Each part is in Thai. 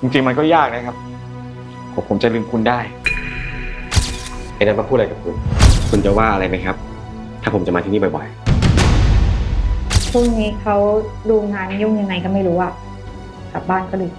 จริงๆมันก็ยากนะครับกว่าผมจะลืมคุณได้ไอ้นั้นมาพูดอะไรกับคุณ คุณจะว่าอะไรไหมครับ ถ้าผมจะมาที่นี่บ่อยพรุ่งนี้เขาดูงานยุ่งยังไงก็ไม่รู้อะกลับบ้านก็ดึก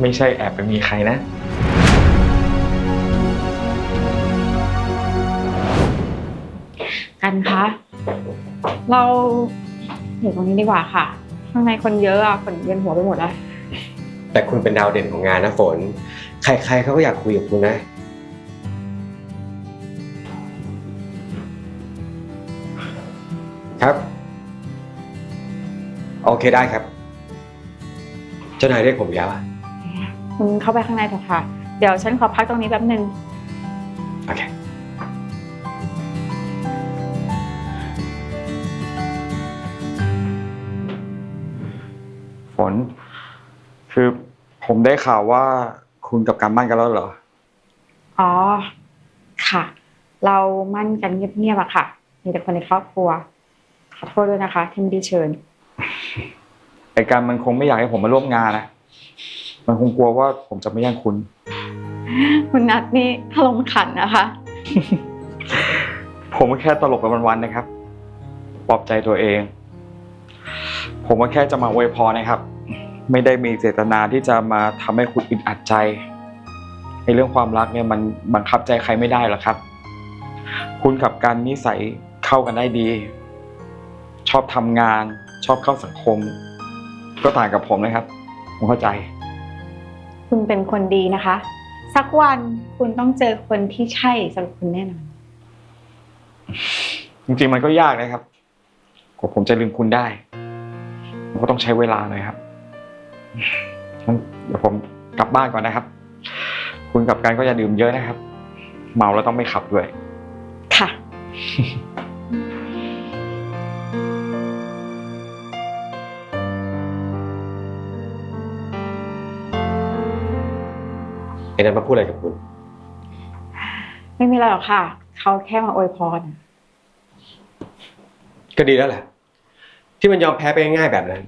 ไม่ใช่แอบไปมีใครนะ กันคะ เราอยู่ตรงนี้ดีกว่าค่ะ ข้างในคนเยอะอะคนเวียนหัวไปหมดแล้วๆ แต่คุณเป็นดาวเด่นของงานนะฝน ใครๆเขาก็อยากคุยกับคุณนะ ครับ โอเคได้ครับ เจ้านายเรียกผมอีกแล้วอะคุณเข้าไปข้างในเถอะค่ะ เดี๋ยวฉันขอพักตรงนี้แป๊บหนึ่งโอเค ฝน คือผมได้ข่าวว่าคุณกับการมั่นกันแล้วเหรอ อ๋อ ค่ะ เรามั่นกันเงียบๆอะค่ะ มีแต่คนในครอบครัว ขอโทษด้วยนะคะที่ไม่ได้เชิญ ไอการมันคงไม่อยากให้ผมมาร่วมงานนะ มันคงกลัวว่าผมจะไม่แย่งคุณ คุณนัทนี่อารมณ์ขันนะคะ ผมก็แค่ตลกไปวันๆนะครับ ปลอบใจตัวเอง ผมก็แค่จะมาอวยพรนะครับ ไม่ได้มีเจตนาที่จะมาทำให้คุณอึดอัดใจในเรื่องความรักเนี่ยมันบังคับใจใครไม่ได้หรอกครับ คุณกับการนิสัยเข้ากันได้ดี ชอบทำงาน ชอบเข้าสังคม ก็ต่างกับผมนะครับ ผมเข้าใจ คุณเป็นคนดีนะคะ สักวันคุณต้องเจอคนที่ใช่สำหรับคุณแน่นอน จริงๆมันก็ยากนะครับกว่าผมจะลืมคุณได้ มันก็ต้องใช้เวลาหน่อยครับ งั้นเดี๋ยวผมกลับบ้านก่อนนะครับ คุณกับการก็อย่าดื่มเยอะนะครับ เมาแล้วต้องไม่ขับด้วย ค่ะ ไอ้นั้นมาพูดอะไรกับคุณ ไม่มีอะไรหรอกค่ะ เขาแค่มาอวยพร ก็ดีแล้วแหละที่มันยอมแพ้ไปง่ายๆแบบนั้น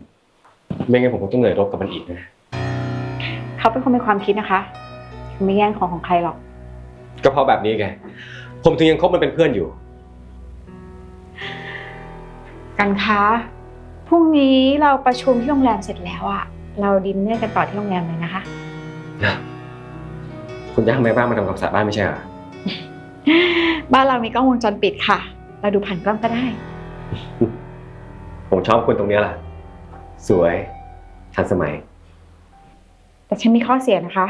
ไม่งั้นผมคงต้องเหนื่อยรบกับมันอีกนะ เขาเป็นคนมีความคิดนะคะเขาไม่แย่งของของใครหรอก ก็เพราะแบบนี้ไง ผมถึงยังคบมันเป็นเพื่อนอยู่ กันคะพรุ่งนี้เราประชุมที่โรงแรมเสร็จแล้วอะเราดินเนอร์กันต่อที่โรงแรมเลยนะคะคุณจะทำไมบ้านมาทำความสะอาดบ้านไม่ใช่เหรอ บ้านเรามีกล้องวงจรปิดค่ะ เราดูผ่านกล้องก็ได้ ผมชอบคุณตรงเนี้ยแหละ สวย ทันสมัย แต่ฉันมีข้อเสียนะคะ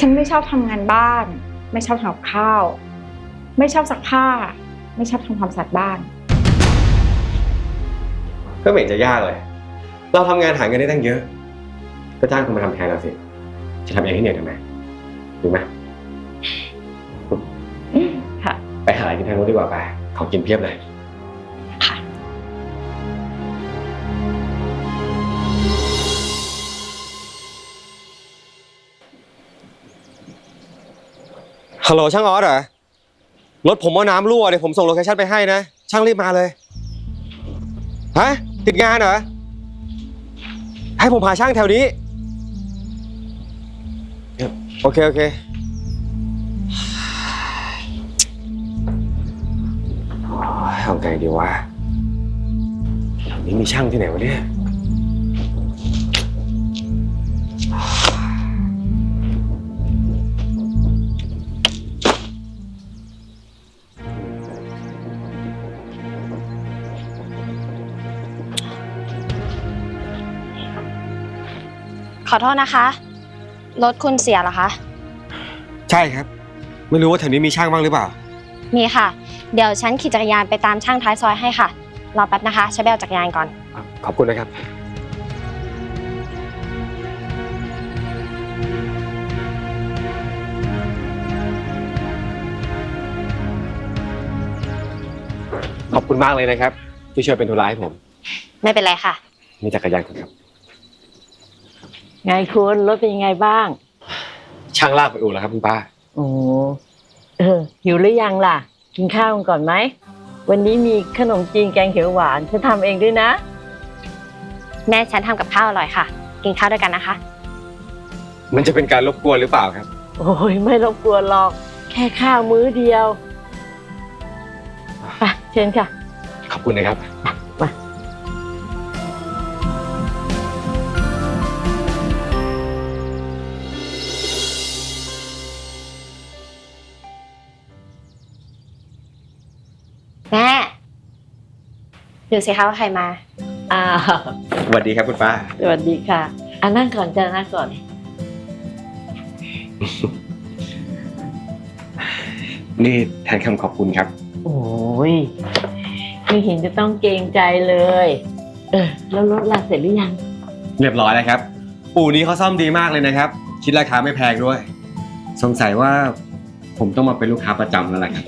ฉันไม่ชอบทำงานบ้าน ไม่ชอบทำกับข้าว ไม่ชอบซักผ้า ไม่ชอบทำความสะอาดบ้าน ก็ไม่เห็นจะยากเลย เราทำงานหาเงินได้ตั้งเยอะ ก็จ้างคนมาทำแทนเราสิ จะทำเองให้เหนื่อยทำไมถูกไหมค่ะ ไปหาอะไรกินทางนู้นดีกว่าไป ของกินเพียบเลย ฮัลโหลช่างออสเหรอ รถผมว่าน้ำรั่วเดี๋ยวผมส่งโลเคชั่นไปให้นะ ช่างรีบมาเลย ฮะ ติดงานเหรอ ให้ผมพาช่างแถวนี้ โอเค โอเคโอ้ยเอาไงดีวะแถวนี้มีช่างที่ไหนวะเนี่ย อโทษนะคะ รถคุณเสียเหรอคะ ใช่ครับ ไม่รู้ว่าแถวนี้มีช่างบ้างหรือเปล่า มีค่ะ เดี๋ยวฉันขี่จักรยานไปตามช่างท้ายซอยให้ค่ะ รอแป๊บนะคะฉันไปเอาจักรยานก่อน ขอบคุณนะครับ ขอบคุณมากเลยนะครับ ที่ช่วยเป็นธุระให้ผม ไม่เป็นไรค่ะ นี่จักรยานคุณครับ ไงคุณรถเป็นยังไงบ้าง ช่างลากไปอู่แล้วครับคุณป้า โอ้เออหิวหรือยังล่ะ กินข้าวกันก่อนไหม วันนี้มีขนมจีนแกงเขียวหวานฉันทำเองด้วยนะ แม่ฉันทำกับข้าวอร่อยค่ะ กินข้าวด้วยกันนะคะ มันจะเป็นการรบกวนหรือเปล่าครับ โอ้ยไม่รบกวนหรอก แค่ข้าวมื้อเดียวไปเชิญค่ะ ขอบคุณนะครับ ดูสิคะว่าใครมาอ้าวสวัสดีครับคุณป้า สวัสดีค่ะอะนั่งก่อนจ้ะนั่งก่อน นี่แทนคำขอบคุณครับ โอ้ยไม่เห็นจะต้องเกรงใจเลย เออ แล้วรถลาเสร็จหรือยัง เรียบร้อยแล้วครับอู่นี้เขาซ่อมดีมากเลยนะครับ คิดราคาไม่แพงด้วย สงสัยว่าผมต้องมาเป็นลูกค้าประจำแล้วล่ะครับ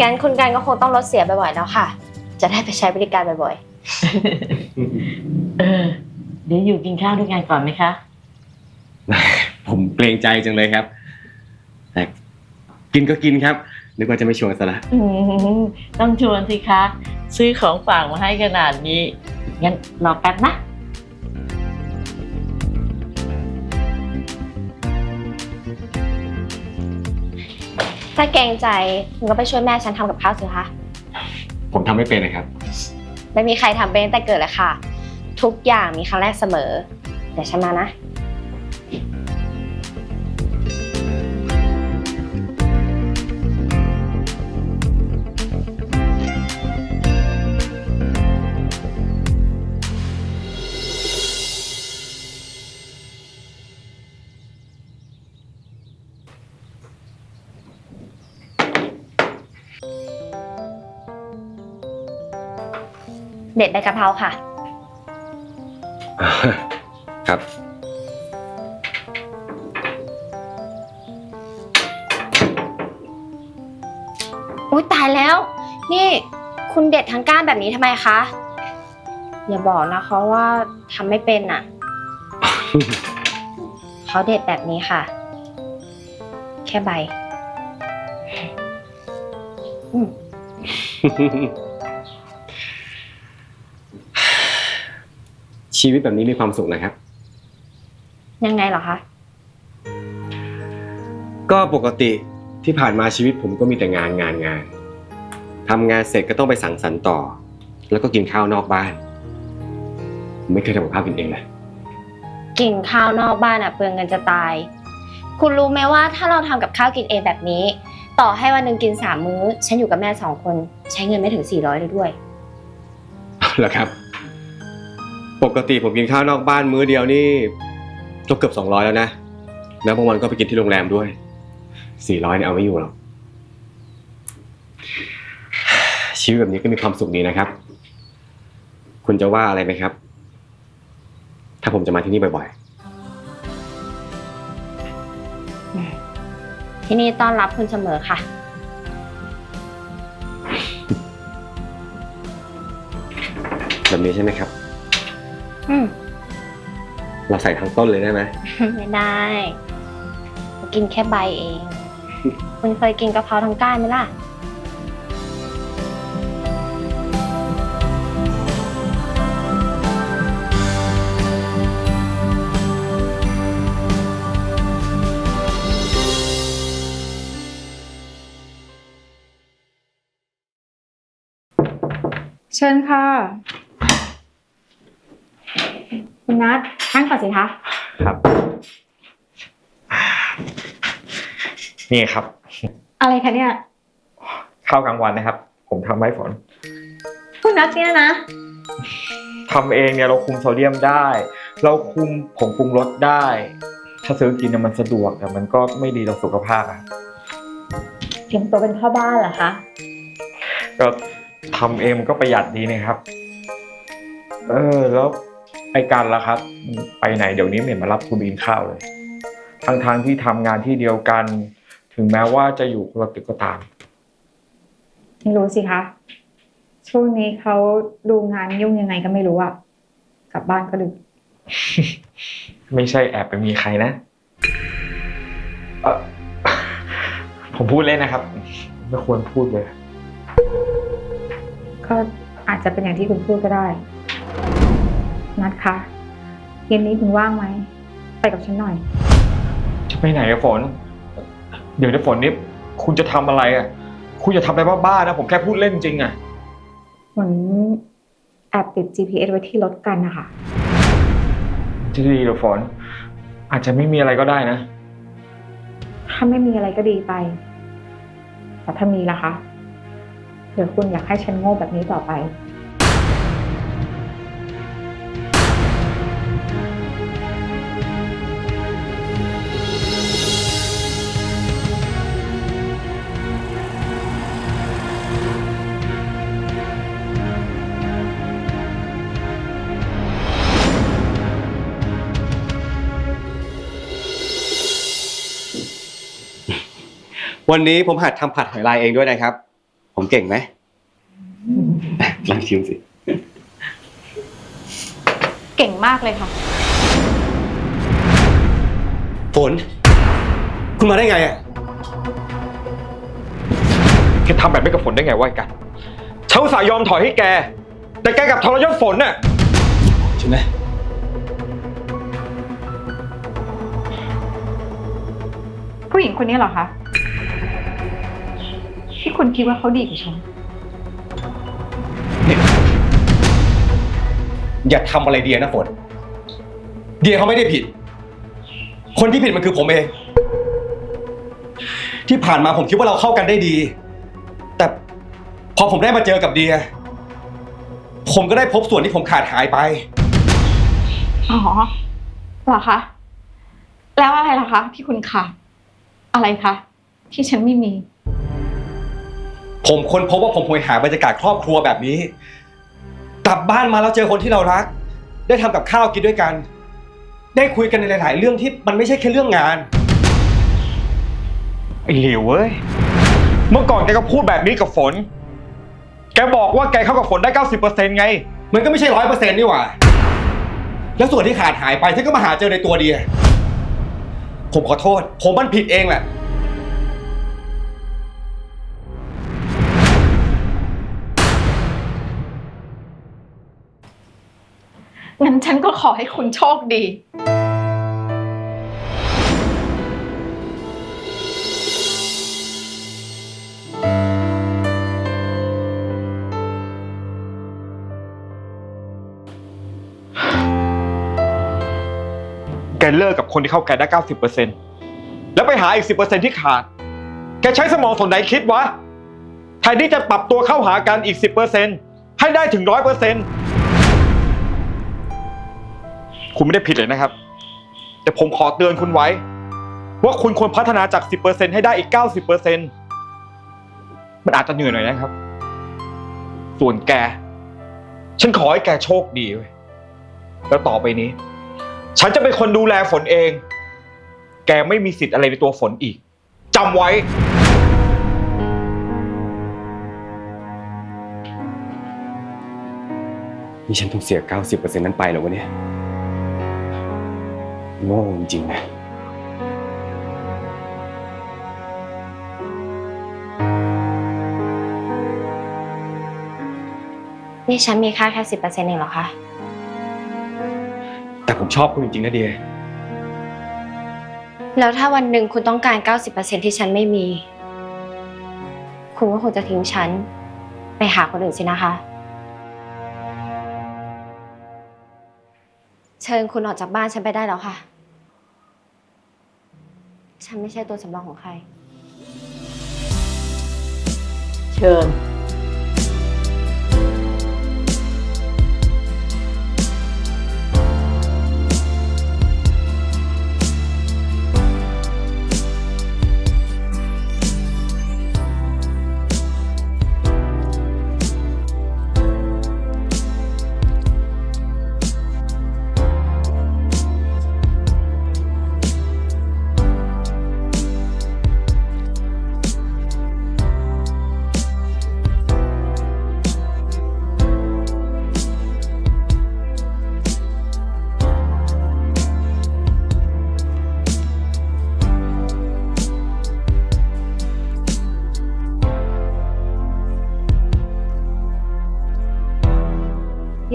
งั้นคุณกันก็คงต้องลดเสียบ่อยๆแล้วค่ะ จะได้ไปใช้บริการบ่อยเออ เดี๋ยวอยู่กินข้าวด้วยกันก่อนไหมคะ ผมเกรงใจจังเลยครับแต่กินก็กินครับ นึกว่าจะไม่ชวนซะละอืมต้องชวนสิคะ ซื้อของฝากมาให้ขนาดนี้ งั้นรอแป๊บนะ ๆ ถ้าเกรงใจคุณก็ไปช่วยแม่ฉันทำกับข้าวสิคะ ผมทำไม่เป็นนะครับ ไม่มีใครทำเป็นตั้งแต่เกิดเลยค่ะ ทุกอย่างมีครั้งแรกเสมอ เดี๋ยวฉันมานะ เด็ดใบกะเพราค่ะ ครับ อุ้ยตายแล้ว นี่คุณเด็ดทั้งก้านแบบนี้ทำไมคะ อย่าบอกนะคะว่าทำไม่เป็นอะ เขาเด็ดแบบนี้ค่ะ แค่ใบ อืม ชีวิตแบบนี้มีความสุขนะครับ ยังไงเหรอคะ ก็ปกติที่ผ่านมาชีวิตผมก็มีแต่งานงานงานทำงานเสร็จก็ต้องไปสังสรรค์ต่อ แล้วก็กินข้าวนอกบ้านผมไม่เคยทำกับข้าวกินเองเลยกินข้าวนอกบ้านอะเปลืองเงินจะตาย คุณรู้ไหมว่าถ้าเราทำกับข้าวกินเองแบบนี้ ต่อให้วันหนึ่งกินสามมื้อ ฉันอยู่กับแม่สองคน ใช้เงินไม่ถึงสี่ร้อยเลยด้วย เหรอครับ ปกติผมกินข้าวนอกบ้านมื้อเดียวนี่ก็เกือบสองร้อยแล้วนะ แล้วบางวันก็ไปกินที่โรงแรมด้วยสี่ร้อยเนี่ยเอาไม่อยู่หรอก ชีวิตแบบนี้ก็มีความสุขดีนะครับ คุณจะว่าอะไรไหมครับ ถ้าผมจะมาที่นี่บ่อยที่นี่ต้อนรับคุณเสมอค่ะๆแบบนี้ใช่ไหมครับ อืมเราใส่ทั้งต้นเลยได้ไหมไม่ได้กินแค่ใบเอง คุณเคยกินกะเพราทั้งก้านไหมล่ะ เชิญค่ะ คุณนัทนั่งก่อนสิคะ ครับ นี่ครับ อะไรคะเนี่ย ข้าวกลางวันนะครับ ผมทำให้ฝนคุณนัทเนี่ยนะ ทำเองเนี่ยเราคุมโซเดียมได้ เราคุมผงปรุงรสได้ ถ้าซื้อกินเนี่ยมันสะดวกแต่มันก็ไม่ดีต่อสุขภาพอะเตรียมตัวเป็นพ่อบ้านเหรอคะ ก็ทำเองมันก็ประหยัดดีนะครับ เออแล้ว ไอ้การล่ะครับ ไปไหนเดี๋ยวนี้ไม่เห็นมารับคุณกินข้าวเลยทั้งทางๆที่ทำงานที่เดียวกัน ถึงแม้ว่าจะอยู่คนละตึกก็ตาม ไม่รู้สิคะ ช่วงนี้เขาดูงานยุ่งยังไงก็ไม่รู้อะกลับบ้านก็ดึก ไม่ใช่แอบไปมีใครนะเอ่อ ผมพูดเล่นนะครับ ไม่ควรพูดเลย ก็อาจจะเป็นอย่างที่คุณพูดก็ได้ นัดคะเย็นนี้คุณว่างไหม ไปกับฉันหน่อย จะไปไหนอะฝน เดี๋ยวในฝนนี้คุณจะทำอะไรอะคุณจะทำอะไรบ้าๆนะ ผมแค่พูดเล่นจริงอะฝนแอบติด GPS ไว้ที่รถกันนะคะ จะดีเหรอฝน อาจจะไม่มีอะไรก็ได้นะ ถ้าไม่มีอะไรก็ดีไป แต่ถ้ามีล่ะคะหรือคุณอยากให้ฉันโง่แบบนี้ต่อไป วันนี้ผมหัดทำผัดหอยลายเองด้วยนะครับ ผมเก่งไหมลองชิมสิ เก่งมากเลยค่ะ ฝน คุณมาได้ไงอะ แกทำแบบนี้กับฝนได้ไงวะไอ้กันฉันอุตส่าห์ยอมถอยให้แก แต่แกกลับทรยศฝนน่ะใช่ไหมผู้หญิงคนนี้เหรอคะ ที่คุณคิดว่าเขาดีกว่าฉัน อย่าทำอะไรเดียนะฝน เดียเขาไม่ได้ผิด คนที่ผิดมันคือผมเอง ที่ผ่านมาผมคิดว่าเราเข้ากันได้ดี แต่พอผมได้มาเจอกับเดีย ผมก็ได้พบส่วนที่ผมขาดหายไป อ๋อเหรอคะ แล้วอะไรล่ะคะ ที่คุณขาดอะไรคะ ที่ฉันไม่มี ผมค้นพบว่าผมหวยหาบรรยากาศครอบครัวแบบนี้ กลับบ้านมาแล้วเจอคนที่เรารัก ได้ทำกับข้าวกินด้วยกัน ได้คุยกันในหลาย ๆ เรื่องที่มันไม่ใช่แค่เรื่องงาน ไอ้เหลวเว้ย เมื่อก่อนแกก็พูดแบบนี้กับฝน แกบอกว่าแกเข้ากับฝนได้ 90%ไง มันก็ไม่ใช่ร้อยเปอร์เซ็นต์นี่หว่า แล้วส่วนที่ขาดหายไปฉันก็มาหาเจอในตัวเดีย ผมขอโทษ ผมมันผิดเองแหละ็ขอให้คุณโชคดี แกเลิกกับคนที่เข้าแกได้เก้าสิบเปอร์เซ็นต์แล้วไปหาอีกสิบเปอร์เซ็นต์ที่ขาด แกใช้สมองส่วนไหนคิดวะแทนที่จะปรับตัวเข้าหากันอีกสิบเปอร์เซ็นต์ให้ได้ถึงร้อยเปอร์เซ็นต์ คุณไม่ได้ผิดเลยนะครับ แต่ผมขอเตือนคุณไว้ ว่าคุณควรพัฒนาจาก 10%ให้ได้อีก 90%มันอาจจะเหนื่อยหน่อยนะครับ ส่วนแก ฉันขอให้แกโชคดีเว้ยแล้วต่อไปนี้ ฉันจะเป็นคนดูแลฝนเอง แกไม่มีสิทธิ์อะไรในตัวฝนอีกจำไว้ นี่ฉันต้องเสีย 90%นั้นไปเหรอวะเนี่ย โง่จริงๆนะนี่ฉันมีค่าแค่สิบเปอร์เซ็นต์เองเหรอคะ แต่ผมชอบคุณจริงๆนะเดียแล้วถ้าวันหนึ่งคุณต้องการเก้าสิบเปอร์เซ็นที่ฉันไม่มี คุณก็คงจะทิ้งฉัน ไปหาคนอื่นสินะคะ เชิญคุณออกจากบ้านฉันไปได้แล้วค่ะ ฉันไม่ใช่ตัวสำรองของใคร เชิญ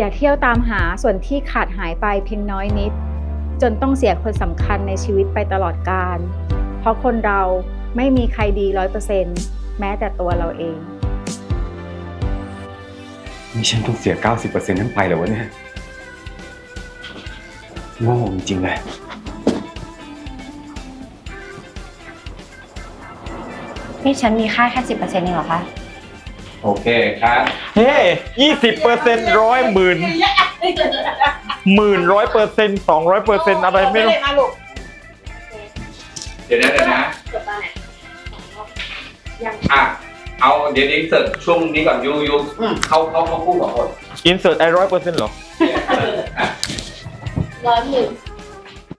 อย่าเที่ยวตามหาส่วนที่ขาดหายไปเพียงน้อยนิด จนต้องเสียคนสำคัญในชีวิตไปตลอดกาลเพราะคนเราไม่มีใครดีร้อยเปอร์เซ็นต์แม้แต่ตัวเราเองนี่ฉันต้องเสีย 90%ทั้งไปเลยวะเนี่ยโง่จริงๆเลยนี่ฉันมีค่าแค่สิบเปอร์เซ็นต์เองเหรอคะ โอเคครับ เฮ้ยี่สิบเปอร์เซ็นต์ร้อยหมื่นหมื่นร้อยเปอร์เซ็นต์สองร้อยเปอร์เซ็นต์อะไรไม่รู้เดี๋ยวนะเดี๋ยวนะอะเอาเดี๋ยวนี้เสิร์ชช่วงนี้ก่อนยูยูเขาเขาเขาพูดกับคนอินเสิร์ตไอร้อยเปอร์เซ็นต์หรออะร้อยหมื่น